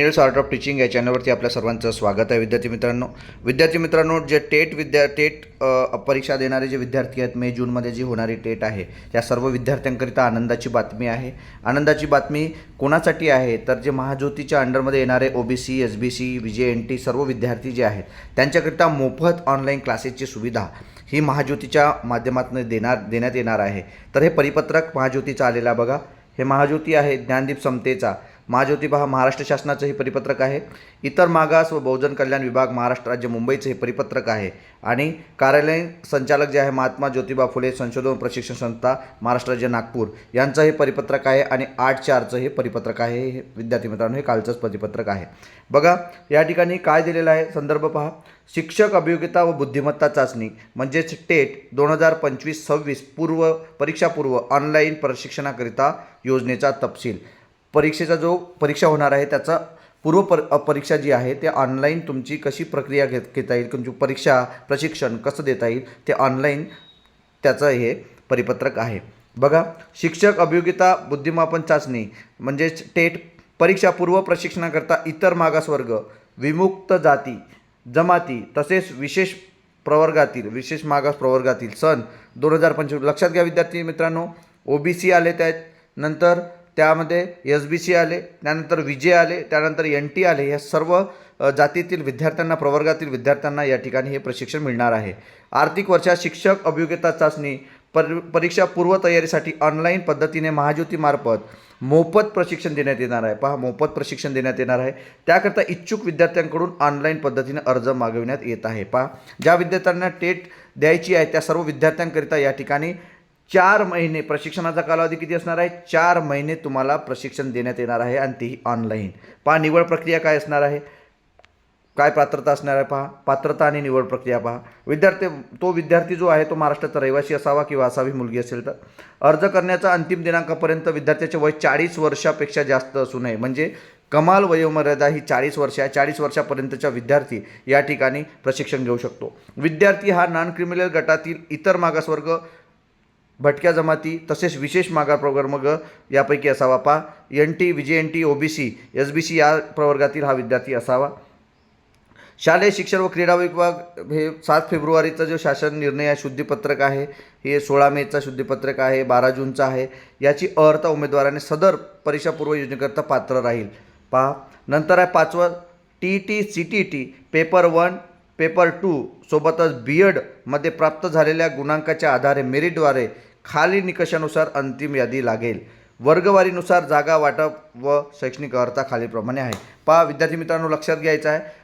News art of teaching या चॅनलवरती आपल्या सर्वांचं स्वागत आहे विद्यार्थी मित्रांनो. विद्यार्थी मित्रांनो जे टेट विद्या टेट परीक्षा देणारे जे विद्यार्थी आहेत मे जूनमध्ये जी होणारी टेट आहे त्या सर्व विद्यार्थ्यांकरिता आनंदाची बातमी आहे. आनंदाची बातमी कोणासाठी आहे? तर जे महाज्योतीच्या अंडरमध्ये येणारे O B C S B C V J N T सर्व विद्यार्थी जे आहेत त्यांच्याकरिता मोफत ऑनलाईन क्लासेसची सुविधा ही महाज्योतीच्या माध्यमातून देणार देण्यात येणार आहे. तर हे परिपत्रक महाज्योतीचं आलेला बघा. हे महाज्योती आहे ज्ञानदीप समतेचा. महाज्योतिबा हा महाराष्ट्र शासनाचं हे परिपत्रक आहे. इतर मागास व बहुजन कल्याण विभाग महाराष्ट्र राज्य मुंबईचं हे परिपत्रक आहे. आणि कार्यालय संचालक जे आहे महात्मा ज्योतिबा फुले संशोधन प्रशिक्षण संस्था महाराष्ट्र राज्य नागपूर. यांचं हे परिपत्रक आहे आणि आठ चारचं हे परिपत्रक आहे. हे विद्यार्थी मित्रांनो हे कालचंच परिपत्रक आहे. बघा या ठिकाणी काय दिलेलं आहे? संदर्भ पहा. शिक्षक अभियोग्यता व बुद्धिमत्ता चाचणी म्हणजेच टेट दोन हजार पंचवीस सव्वीस पूर्व परीक्षापूर्व ऑनलाईन प्रशिक्षणाकरिता योजनेचा तपशील. परीक्षेचा जो परीक्षा होणार आहे त्याचा पूर्व पर परीक्षा जी आहे ते ऑनलाईन तुमची कशी प्रक्रिया घेत घेता येईल? तुमची परीक्षा प्रशिक्षण कसं देता येईल? ते ऑनलाईन त्याचं हे परिपत्रक आहे. बघा शिक्षक अभियोग्यता बुद्धिमापन चाचणी म्हणजेच टेट परीक्षा पूर्व प्रशिक्षणाकरता इतर मागासवर्ग विमुक्त जाती जमाती तसेच विशेष प्रवर्गातील विशेष मागास प्रवर्गातील सण दोन हजार पंचवीस लक्षात घ्या विद्यार्थी मित्रांनो ओ बी सी आले आहेत नंतर त्यामध्ये एस बी सी आले त्यानंतर विजे आले त्यानंतर एन टी आले. या सर्व जातीतील विद्यार्थ्यांना प्रवर्गातील विद्यार्थ्यांना या ठिकाणी हे प्रशिक्षण मिळणार आहे. आर्थिक वर्षात शिक्षक अभियोग्यता चाचणी पर परीक्षा पूर्वतयारीसाठी ऑनलाईन पद्धतीने महाज्योतीमार्फत मोफत प्रशिक्षण देण्यात येणार आहे. पहा मोफत प्रशिक्षण देण्यात येणार आहे. त्याकरता इच्छुक विद्यार्थ्यांकडून ऑनलाईन पद्धतीने अर्ज मागविण्यात येत आहे. पहा ज्या विद्यार्थ्यांना टेट द्यायची आहे त्या सर्व विद्यार्थ्यांकरिता या ठिकाणी चार महिने प्रशिक्षणाचा कालावधी किती असणार आहे? चार महिने तुम्हाला प्रशिक्षण देण्यात येणार आहे आणि तेही ऑनलाईन. पहा निवड प्रक्रिया काय असणार आहे? काय पात्रता असणार आहे पहा? पात्रता आणि निवड प्रक्रिया पहा. विद्यार्थी तो विद्यार्थी जो आहे तो महाराष्ट्राचा रहिवासी असावा किंवा असावी मुलगी असेल तर. अर्ज करण्याचा अंतिम दिनांकापर्यंत विद्यार्थ्याचे वय चाळीस वर्षापेक्षा जास्त असू नये. म्हणजे कमाल वयोमर्यादा ही चाळीस वर्ष आहे. चाळीस वर्षापर्यंतचा विद्यार्थी या ठिकाणी प्रशिक्षण घेऊ शकतो. विद्यार्थी हा नॉन क्रिमिनल गटातील इतर मागासवर्ग भटक्या जमाती तसेच विशेष मागास प्रवर्ग यापैकी असावा. पा. N. T. V J N. T. O. B. C. S. B. C. या प्रवर्गातील हा विद्यार्थी असावा. शालेय शिक्षण व क्रीडा विभाग हे सात फेब्रुवारीचा जो शासन निर्णय आहे शुद्धीपत्रक आहे हे सोळा मेचा शुद्धीपत्रक आहे बारा जूनचा आहे याची अर्हता उमेदवाराने सदर परीक्षापूर्व योजनेकरता पात्र राहील. पहा नंतर आहे पाचवं T T C T T paper one paper two सोबतच बी एडमध्ये प्राप्त झालेल्या गुणांकाच्या आधारे मेरिटद्वारे खाली निकषानुसार अंतिम यादी लागेल. वर्गवारीनुसार जागा वाटप व शैक्षणिक अर्हता खालीलप्रमाणे आहे. पहा विद्यार्थी मित्रांनो लक्षात घ्यायचं आहे.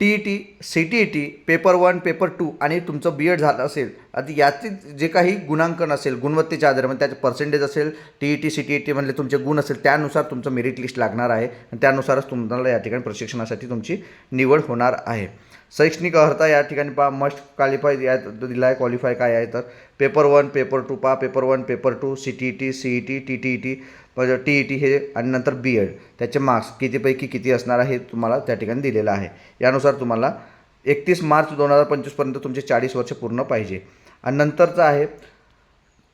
T E T C T E T paper one paper two आणि तुमचं बी एड झालं असेल आता यातील जे काही गुणांकन असेल गुणवत्तेच्या आधारे म्हणजे त्याचे पर्सेंटेज असेल T E T C T E T म्हणले तुमचे गुण असेल त्यानुसार तुमचं मेरिट लिस्ट लागणार आहे. आणि त्यानुसारच तुम्हाला या ठिकाणी प्रशिक्षणासाठी तुमची निवड होणार आहे. शैक्षणिक अर्हता या ठिकाणी पहा मस्ट क्वालिफाय या दिला आहे क्वालिफाय काय आहे तर. पेपर वन पेपर टू पहा paper one paper two C T E T C E T T T E T T E T हे आणि नंतर बी एड त्याचे मार्क्स कितीपैकी किती असणार आहे हे तुम्हाला त्या ठिकाणी दिलेलं आहे. यानुसार तुम्हाला एकतीस मार्च दोन हजार पंचवीसपर्यंत तुमचे चाळीस वर्ष पूर्ण पाहिजे. आणि नंतरचं आहे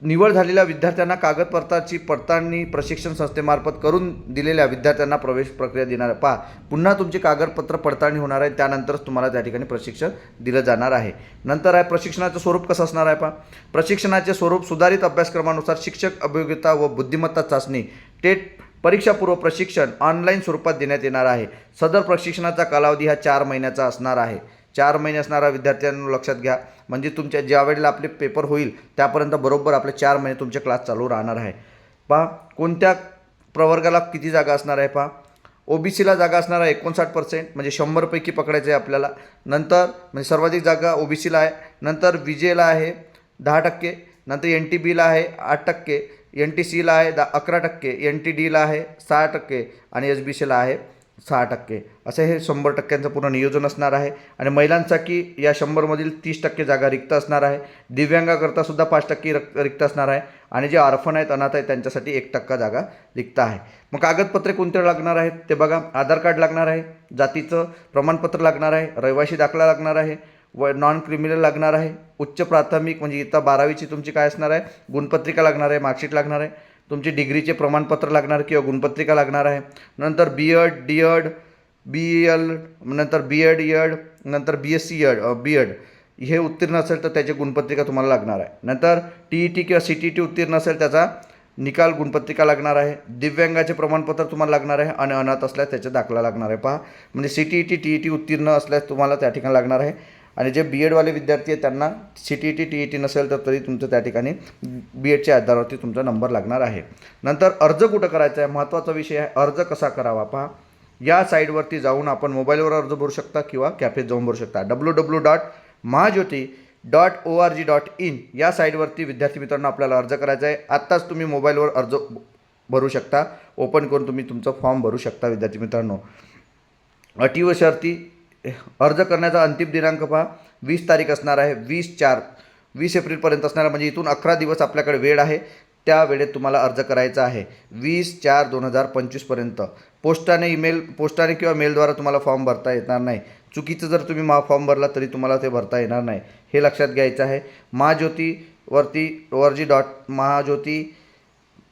निवड झालेल्या विद्यार्थ्यांना कागदपत्राची पडताळणी प्रशिक्षण संस्थेमार्फत करून दिलेल्या विद्यार्थ्यांना प्रवेश प्रक्रिया देणार. पहा पुन्हा तुमची कागदपत्र पडताळणी होणार आहे त्यानंतरच तुम्हाला त्या ठिकाणी प्रशिक्षण दिलं जाणार आहे. नंतर आहे प्रशिक्षणाचं स्वरूप कसं असणार आहे पहा. प्रशिक्षणाचे स्वरूप सुधारित अभ्यासक्रमानुसार शिक्षक अभियोग्यता व बुद्धिमत्ता चाचणी टेट परीक्षापूर्व प्रशिक्षण ऑनलाईन स्वरूपात देण्यात येणार आहे. सदर प्रशिक्षणाचा कालावधी हा चार महिन्याचा असणार आहे. चार महिने असणारा विद्यार्थ्यांना लक्षात घ्या. म्हणजे तुमच्या ज्या वेळेला आपले पेपर होईल त्यापर्यंत बरोबर आपले चार महिने तुमचे क्लास चालू राहणार आहे. पहा कोणत्या प्रवर्गाला किती जागा असणार आहे पहा. ओ बी सीला जागा असणार आहे एकोणसाठ पर्सेंट म्हणजे शंभरपैकी पकडायचं आहे आपल्याला. नंतर म्हणजे सर्वाधिक जागा ओ बी सीला आहे. नंतर विजेला आहे दहा टक्के. नंतर एन टी बीला आहे आठ टक्के. एन टी सीला आहे दा अकरा टक्के. एन टी डीला आहे सहा टक्के. आणि एस बी सीला आहे. सहा टक्के. असं हे शंभर टक्क्यांचं पूर्ण नियोजन असणार आहे. आणि महिलांसाठी या शंभरमधील तीस टक्के जागा रिक्त असणार आहे. दिव्यांगाकरता सुद्धा पाच टक्के रक् रिक्त असणार आहे. आणि जे अर्फन आहेत अनाथ आहेत त्यांच्यासाठी एक टक्का जागा रिक्त आहे. मग कागदपत्रे कोणते लागणार आहेत? ते बघा. आधार कार्ड लागणार आहे. जातीचं प्रमाणपत्र लागणार आहे. रहिवाशी दाखला लागणार आहे. व नॉन क्रिमिनल लागणार आहे. उच्च प्राथमिक म्हणजे इथं बारावीची तुमची काय असणार आहे? गुणपत्रिका लागणार आहे. मार्कशीट लागणार आहे. तुमची डिग्रीचे प्रमाणपत्र लागणार किंवा गुणपत्रिका लागणार आहे. नंतर B Ed D Ed B L नंतर बी एड एड नंतर B S C Ed B Ed हे उत्तीर्ण असेल तर त्याची गुणपत्रिका तुम्हाला लागणार आहे. नंतर टी ई टी किंवा सी टी टी उत्तीर्ण असेल त्याचा निकाल गुणपत्रिका लागणार आहे. दिव्यांगाचे प्रमाणपत्र तुम्हाला लागणार आहे आणि अनाथ असल्यास त्याचा दाखला लागणार आहे. पहा. म्हणजे C T E T T E T उत्तीर्ण असल्यास तुम्हाला त्या ठिकाणी लागणार आहे. आणि जे बी एडवाले विद्यार्थी आहेत त्यांना C T E T T E T नसेल तर तरी तुमचं त्या ठिकाणी बी एडच्या आधारावरती तुमचा नंबर लागणार आहे. नंतर अर्ज कुठं करायचा आहे? महत्त्वाचा विषय आहे अर्ज कसा करावा? पहा. या साईटवरती जाऊन आपण मोबाईलवर अर्ज भरू शकता किंवा कॅफेत जाऊन भरू शकता. W W dot Mahajyoti dot O R G dot in या साईटवरती विद्यार्थी मित्रांनो आपल्याला अर्ज करायचा आहे. आत्ताच तुम्ही मोबाईलवर अर्ज भरू शकता. ओपन करून तुम्ही तुमचा फॉर्म भरू शकता विद्यार्थी मित्रांनो. अटी व शर्ती अर्ज करण्याचा अंतिम दिनांक पहा. वीस तारीख असणार आहे वीस चार वीस एप्रिलपर्यंत असणार म्हणजे इथून अकरा दिवस आपल्याकडे वेळ आहे. त्या वेळेत तुम्हाला अर्ज करायचा आहे. वीस चार दोन हजार पंचवीसपर्यंत पोस्टाने ईमेल पोस्टाने किंवा मेलद्वारा तुम्हाला फॉर्म भरता येणार नाही. चुकीचं जर तुम्ही मा फॉर्म भरला तरी तुम्हाला ते भरता येणार नाही. हे लक्षात घ्यायचं आहे. महाज्योतीवरती ओ आर जी डॉट महाज्योती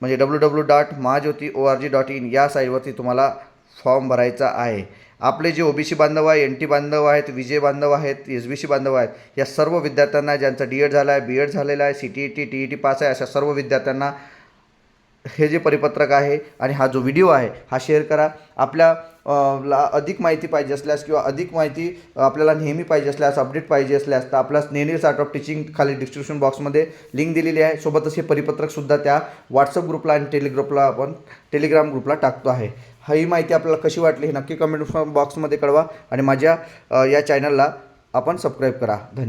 म्हणजे W W dot Mahajyoti O R G dot in या साईटवरती तुम्हाला फॉर्म भरायचा आहे. आपले जे ओबीसी बांधव आहे एन टी बांधव आहेत विजय बांधव आहेत एस बी सी बांधव आहेत या सर्व विद्यार्थ्यांना ज्यांचा डी एड झाला आहे बी एड झालेला आहे C T E T T E T pass आहे अशा सर्व विद्यार्थ्यांना हे जे परिपत्रक आहे आणि हा जो व्हिडिओ आहे हा शेअर करा. आपल्या ला अधिक माहिती पाहिजे असल्यास किंवा अधिक माहिती आपल्याला नेहमी पाहिजे असल्यास अपडेट पाहिजे असल्यास तर आपल्या स्नेनिल्स आर्ट ऑफ टीचिंग खाली डिस्क्रिप्शन बॉक्समध्ये लिंक दिलेली आहे. सोबतच हे परिपत्रकसुद्धा त्या व्हॉट्सअप ग्रुपला आणि टेलिग्रुपला आपण टेलिग्राम ग्रुपला टाकतो आहे. ही माहिती आपल्याला कशी वाटली हे नक्की कमेंट बॉक्समध्ये कळवा आणि माझ्या या चॅनलला आपण सबस्क्राईब करा. धन्यवाद.